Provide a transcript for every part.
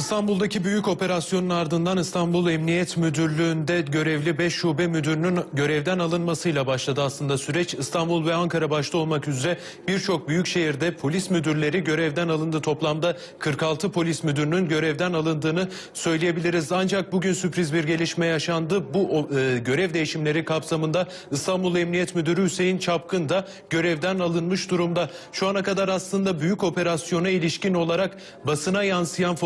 İstanbul'daki büyük operasyonun ardından İstanbul Emniyet Müdürlüğü'nde görevli 5 şube müdürünün görevden alınmasıyla başladı aslında süreç. İstanbul ve Ankara başta olmak üzere birçok büyük şehirde polis müdürleri görevden alındı. Toplamda 46 polis müdürünün görevden alındığını söyleyebiliriz. Ancak bugün sürpriz bir gelişme yaşandı. Bu e, görev değişimleri kapsamında İstanbul Emniyet Müdürü Hüseyin Çapkın da görevden alınmış durumda. Şu ana kadar aslında büyük operasyona ilişkin olarak basına yansıyan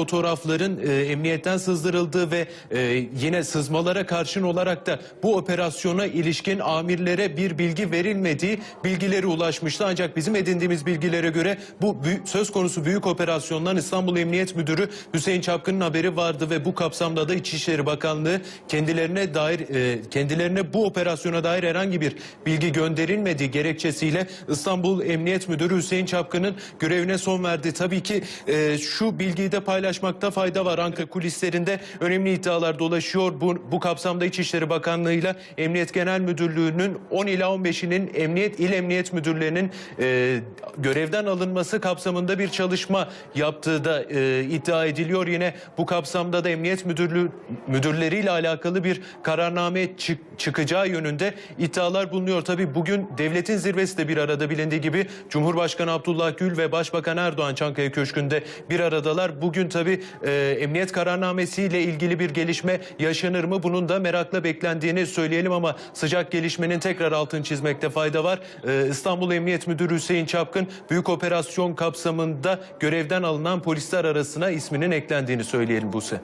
fotoğrafların e, emniyetten sızdırıldığı ve e, yine sızmalara karşın olarak da bu operasyona ilişkin amirlere bir bilgi verilmediği bilgileri ulaşmıştı. Ancak bizim edindiğimiz bilgilere göre bu söz konusu büyük operasyondan İstanbul Emniyet Müdürü Hüseyin Çapkın'ın haberi vardı ve bu kapsamda da İçişleri Bakanlığı kendilerine dair e, kendilerine bu operasyona dair herhangi bir bilgi gönderilmediği gerekçesiyle İstanbul Emniyet Müdürü Hüseyin Çapkın'ın görevine son verdi. Tabii ki e, şu bilgiyi de paylaşmakta fayda var. Ankara kulislerinde önemli iddialar dolaşıyor. Bu, bu kapsamda İçişleri Bakanlığı'yla Emniyet Genel Müdürlüğü'nün 10 ila 15'inin Emniyet İl Emniyet Müdürlerinin e, görevden alınması kapsamında bir çalışma yaptığı da e, iddia ediliyor. Yine bu kapsamda da Emniyet Müdürlüğü müdürleriyle alakalı bir kararname çık- çıkacağı yönünde iddialar bulunuyor. Tabii bugün devletin zirvesi de bir arada bilindiği gibi Cumhurbaşkanı Abdullah Gül ve Başbakan Erdoğan Çankaya Köşkü'nde bir aradalar. Bugün tabii e, emniyet kararnamesiyle ilgili bir gelişme yaşanır mı? Bunun da merakla beklendiğini söyleyelim ama sıcak gelişmenin tekrar altını çizmekte fayda var. E, İstanbul Emniyet Müdürü Hüseyin Çapkın büyük operasyon kapsamında görevden alınan polisler arasına isminin eklendiğini söyleyelim Buse.